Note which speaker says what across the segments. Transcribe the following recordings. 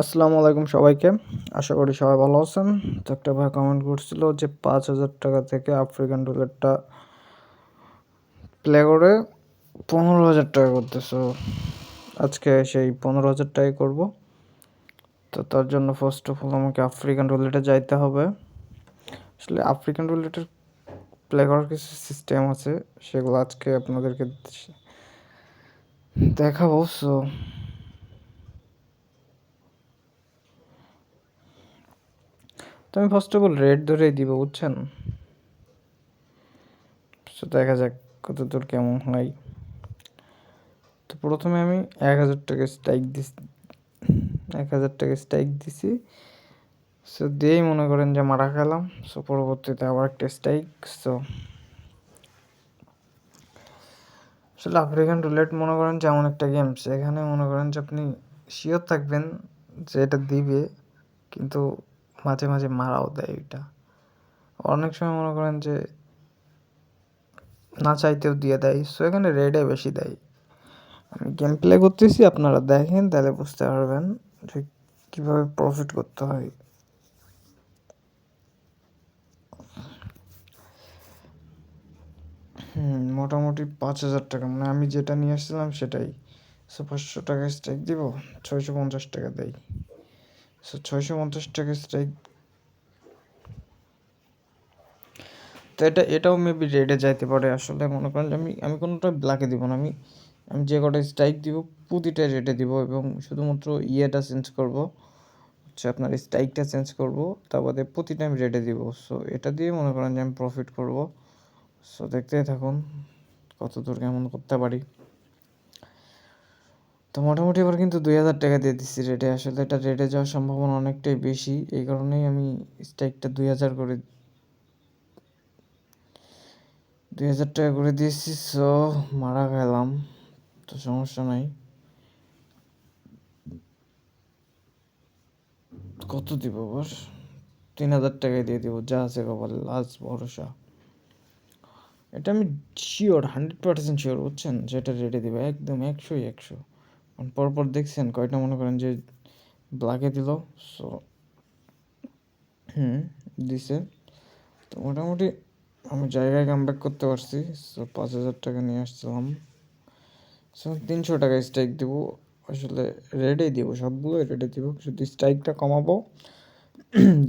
Speaker 1: আসসালামু আলাইকুম সবাইকে। আশা করি সবাই ভালো আছেন। তো একটা ভাই কমেন্ট করছিল যে পাঁচ হাজার টাকা থেকে আফ্রিকান রুলেটটা প্লে করে পনেরো হাজার টাকা করতেছো। আজকে সেই পনেরো হাজার টাকাই করব। তো তার জন্য ফার্স্ট অফ অল আমাকে আফ্রিকান রুলেটে যাইতে হবে। আসলে আফ্রিকান রুলেটের প্লে করার কিছু সিস্টেম আছে, সেগুলো আজকে আপনাদেরকে দেখাবো। সো তো আমি ফার্স্ট অফ অল রেড ধরেই দিব, বুঝছেন? দেখা যাক কত দূর কেমন হয়। তো প্রথমে আমি এক হাজার টাকা স্ট্রাইক দিস, এক হাজার টাকা স্ট্রাইক দিছি। সো দিয়েই মনে করেন যে মারা খেলাম সো পরবর্তীতে আবার একটা স্ট্রাইক সো আসলে আফ্রিকান রুলেট মনে করেন যে এমন একটা গেমস এখানে মনে করেন যে আপনি শিওর থাকবেন যে এটা দিবে। কিন্তু মাঝে মাঝে মারাও দেয় এটা। অনেক সময় মনে করেন যে না চাইতেও দিয়ে দেয়। সো এখানে রেডে বেশি দেয়। আমি গেম প্লে করতেছি, আপনারা দেখেন, তাহলে বুঝতে পারবেন যে কীভাবে প্রফিট করতে হয়। হুম, মোটামুটি পাঁচ হাজার টাকা। মানে আমি যেটা নিয়ে আসছিলাম সেটাই। সো পাঁচশো টাকা স্ট্রাইক দিব, ছয়শো পঞ্চাশ টাকা দেয় সো ছয়শো পঞ্চাশ টাকা স্ট্রাইক তো এটা, এটাও মেবি রেডে যাইতে পারে আসলে, মনে করেন আমি আমি কোনোটা ব্ল্যাকে দিব না। আমি আমি যে কটা স্ট্রাইক দিব, প্রতিটা রেটে দিব এবং শুধুমাত্র ইয়েটা চেঞ্জ করব। হচ্ছে আপনার স্ট্রাইকটা চেঞ্জ করব তারপরে প্রতিটা আমি রেটে দিব। সো এটা দিয়ে মনে করেন যে আমি প্রফিট করব। সো দেখতেই থাকুন কত দূর কেমন করতে পারি। তো মোটামুটি এবার কিন্তু দুই হাজার টাকা দিয়ে দিচ্ছি রেটে আসলে এটা রেটে যাওয়ার সম্ভাবনা অনেকটাই বেশি। এই কারণেই আমি স্ট্রাইকটা দুই হাজার করে দুই হাজার টাকা করে দিয়েছি সো মারা গেলাম। তো সমস্যা নাই। কত দিব আবার তিন হাজার টাকায় দিয়ে দিব, যা আছে কপাল লাস্ট ভরসা। এটা আমি শিওর হান্ড্রেড পার্সেন্ট শিওর বুঝছেন? যেটা রেটে দেবে, একদম একশোই একশো। পরপর দেখছেন কয়টা মনে করেন যে ব্ল্যাকে দিল সো হুম, দিছে। তো মোটামুটি আমি জায়গায় কাম ব্যাক করতে পারছি সো পাঁচ হাজার টাকা নিয়ে আসছিলাম। সো তিনশো টাকা স্ট্রাইক দেবো। আসলে রেডেই দেবো, সবগুলোই রেডে দেবো। শুধু স্ট্রাইকটা কমাবো,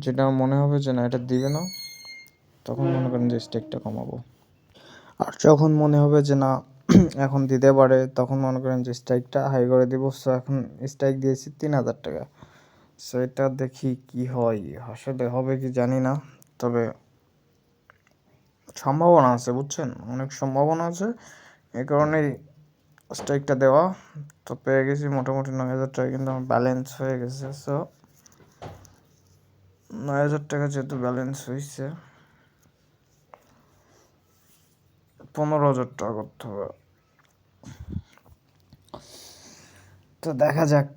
Speaker 1: যেটা মনে হবে যে না, এটা দিবে না, তখন মনে করেন যে স্ট্রাইকটা কমাবো। আর যখন মনে হবে যে না এখন দিতে পারে, তখন মনে করেন যে স্ট্রাইকটা হাই করে দিব সো এখন স্ট্রাইক দিয়েছি তিন হাজার টাকা। সো এটা দেখি কি হয়, আসলে হবে কি জানি না, তবে সম্ভাবনা আছে বুঝছেন, অনেক সম্ভাবনা আছে এই কারণেই স্ট্রাইকটা দেওয়া, তো পেয়ে গেছি মোটামুটি নয় হাজার টাকা, কিন্তু আমার ব্যালেন্স হয়ে গেছে সো নয় হাজার টাকা যেহেতু ব্যালেন্স হয়েছে পনেরো হাজার টাকা করতে হবে। তো দেখা যাক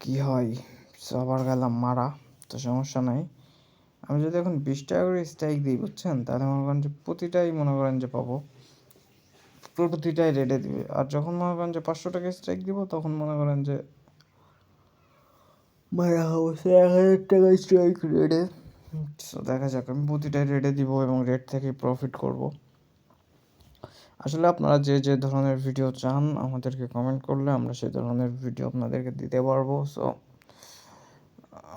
Speaker 1: কি হয়। সবার গেলাম মারা, তো সমস্যা নাই। আমি যদি এখন বিশ টাকা করে স্ট্রাইক দিই, বুঝছেন? তাহলে মনে করেন যে প্রতিটাই মনে করেন যে পাবো। প্রতিটাই রেডে দিবে। আর যখন মনে করেন যে পাঁচশো টাকা স্ট্রাইক দিব, তখন মনে করেন যে অবশ্যই এক হাজার টাকা স্ট্রাইক তো দেখা যাক, আমি প্রতিটাই রেডে দিব এবং রেড থেকে প্রফিট করব। আসলে আপনারা যে যে ধরনের ভিডিও চান, আমাদেরকে কমেন্ট করলে আমরা সেই ধরনের ভিডিও আপনাদেরকে দিতে পারব। সো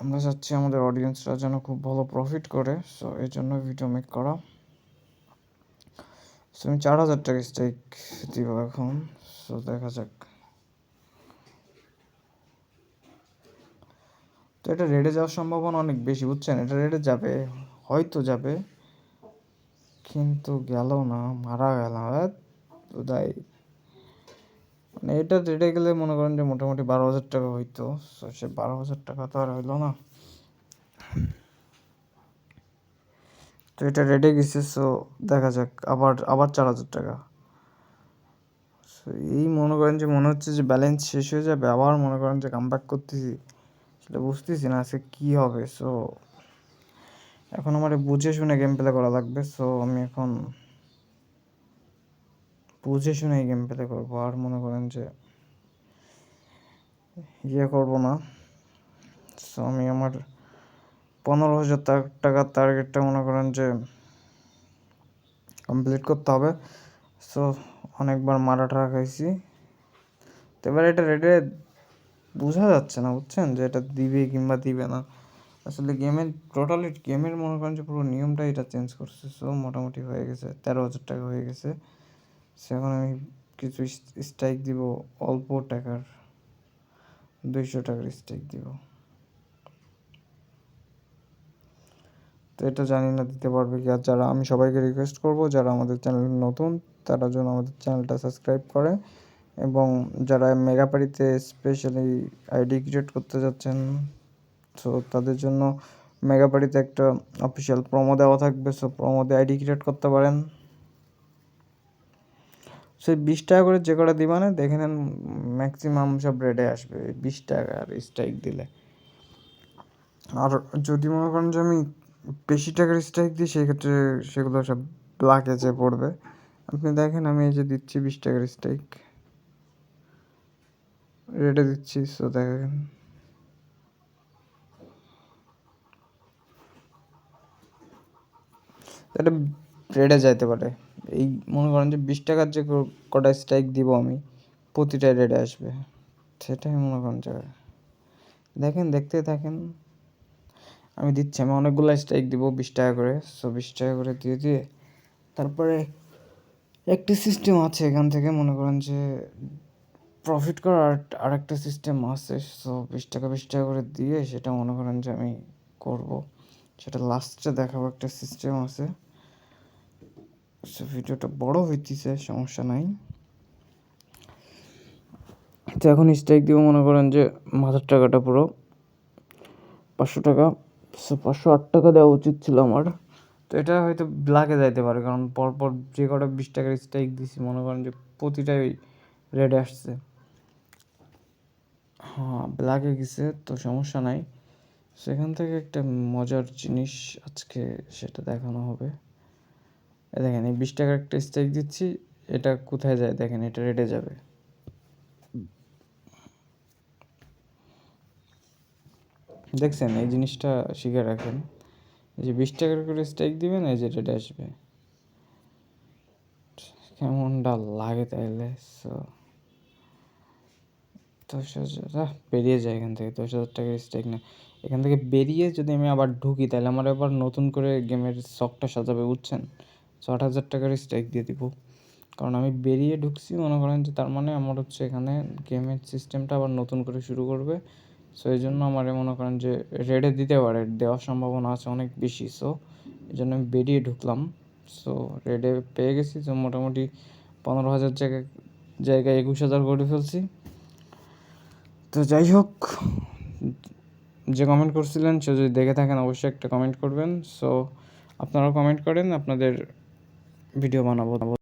Speaker 1: আমরা চাচ্ছি আমাদের অডিয়েন্সরা যেন খুব ভালো প্রফিট করে। সো এই জন্য ভিডিও মেক করা। সো আমি চার হাজার টাকা স্ট্রাইক দিব এখন। সো দেখা যাক। তো এটা রেডে যাওয়ার সম্ভাবনা অনেক বেশি, বুঝছেন? এটা রেডে যাবে, হয়তো যাবে। কিন্তু গেল না, মারা গেল দায় মানে এটা রেডে গেলে মনে করেন যে মোটামুটি বারো হাজার টাকা হইতো। সে বারো হাজার টাকা তো আর হইল না। তো এটা রেডে গেছে, সো দেখা যাক। আবার আবার চার হাজার টাকা। এই মনে করেন যে মনে হচ্ছে যে ব্যালেন্স শেষ হয়ে যাবে। আবার মনে করেন যে কাম ব্যাক করতেছি। সেটা বুঝতেছি না সে কী হবে সো এখন আমার বুঝে শুনে গেম প্লে করা লাগবে সো আমি এখন বুঝে শুনে গেম প্লে করব। আর মনে করেন যে ইয়ে করব না। সো আমি আমার পনেরো হাজার টাকার টার্গেটটা মনে করেন যে কমপ্লিট করতে হবে। সো অনেকবার মারা টারা খাইছি। তো এবার এটা রেটে বোঝা যাচ্ছে না, বুঝছেন? যে এটা দিবে কিংবা দিবে না। আসলে গেমের টোটালি গেমের মনে করেন যে পুরো নিয়মটাই এটা চেঞ্জ করছে। সো মোটামুটি হয়ে গেছে, তেরো হাজার টাকা হয়ে গেছে। সো এখন আমি কিছু স্ট্রাইক দিব, অল্প টাকার, দুইশো টাকার স্ট্রাইক দিব। তো এটা জানি না, দিতে পারবে কি? আর যারা, আমি সবাইকে রিকোয়েস্ট করব, যারা আমাদের চ্যানেল নতুন, তারা যেন আমাদের চ্যানেলটা সাবস্ক্রাইব করে। এবং যারা মেগাপাড়িতে স্পেশালি আইডি ক্রিয়েট করতে যাচ্ছেন সো তাদের জন্য মেগাপাড়িতে একটা অফিসিয়াল প্রোমো দেওয়া থাকবে। সো প্রোমোতে আইডি ক্রিয়েট করতে পারেন। সেই বিশ টাকা করে যে কটা দিবানে দেখে নেন ম্যাক্সিমাম সব রেডে আসবে। বিশ টাকা আর স্ট্রাইক দিলে। আর যদি মনে করেন যে আমি বেশি টাকার স্ট্রাইক দিই সেক্ষেত্রে সেগুলো সব ব্ল্যাকে যে পড়বে। আপনি দেখেন, আমি এই যে দিচ্ছি বিশ টাকার স্ট্রাইক রেডে দিচ্ছি সো দেখেন। এটা রেডে যাইতে পারে। এই মনে করেন যে বিশ টাকার যে কটা স্ট্রাইক দিব আমি প্রতিটা রেডে আসবে। সেটাই মনে করেন যে দেখেন, দেখতে থাকেন। আমি দিচ্ছি, আমি অনেকগুলো স্ট্রাইক দিব, বিশ টাকা করে। সো বিশ টাকা করে দিয়ে দিয়ে তারপরে একটি সিস্টেম আছে এখান থেকে, মনে করেন যে প্রফিট করার আর- আরেকটা সিস্টেম আছে। সো বিশ টাকা বিশ টাকা করে দিয়ে সেটা মনে করেন যে আমি করব। সেটা লাস্টে দেখাবো একটা সিস্টেম আছে। ভিডিওটা বড় হইতেছে, সমস্যা নাই। তো এখন স্ট্রাইক দিব, মনে করেন যে মাথার টাকাটা পুরো। পাঁচশো টাকা পাঁচশো আট টাকা দেওয়া উচিত ছিল আমার। তো এটা হয়তো ব্ল্যাকে যাইতে পারে, কারণ পরপর যে কটা বিশ টাকার স্ট্রাইক দিছি, মনে করেন যে প্রতিটাই রেডে আসছে। হ্যাঁ ব্ল্যাকে গেছে, তো সমস্যা নাই। সেখান থেকে একটা মজার জিনিস আজকে সেটা দেখানো হবে। দেখেন, এই বিশ টাকার একটা স্ট্রাইক দিচ্ছি, এটা কোথায় যায় দেখেন, এটা রেডে যাবে। দেখছেন, এই জিনিসটা শিখে রাখেন। এই যে বিশ টাকার করে স্ট্রাইক দিবেন, এই যে রেডে আসবে। কেমনটা লাগে তাইলে সো দশ হাজার বেরিয়ে যায় এখান থেকে, দশ হাজার টাকার স্ট্রাইক না। এখান থেকে বেরিয়ে যদি আমি আবার ঢুকি, তাহলে আমার আবার নতুন করে গেমের শখটা সাজাবে, বুঝছেন? সো আট হাজার টাকার স্ট্রাইক দিয়ে দিব। কারণ আমি বেরিয়ে ঢুকছি, মনে করেন যে তার মানে আমার হচ্ছে এখানে গেমের সিস্টেমটা আবার নতুন করে শুরু করবে। সো এই জন্য আমার মনে করেন যে রেডে দিতে পারে, দেওয়ার সম্ভাবনা আছে অনেক বেশি। সো এই জন্য আমি বেরিয়ে ঢুকলাম। সো রেডে পেয়ে গেছি। তো মোটামুটি পনেরো হাজার জায়গায় জায়গায় একুশ হাজার করে ফেলছি। তো যাই হোক যে কমেন্ট করছিলেন, সে যদি দেখে থাকেন, অবশ্যই একটা কমেন্ট করবেন। সো আপনারাও কমেন্ট করেন, আপনাদের ভিডিও বানাবো।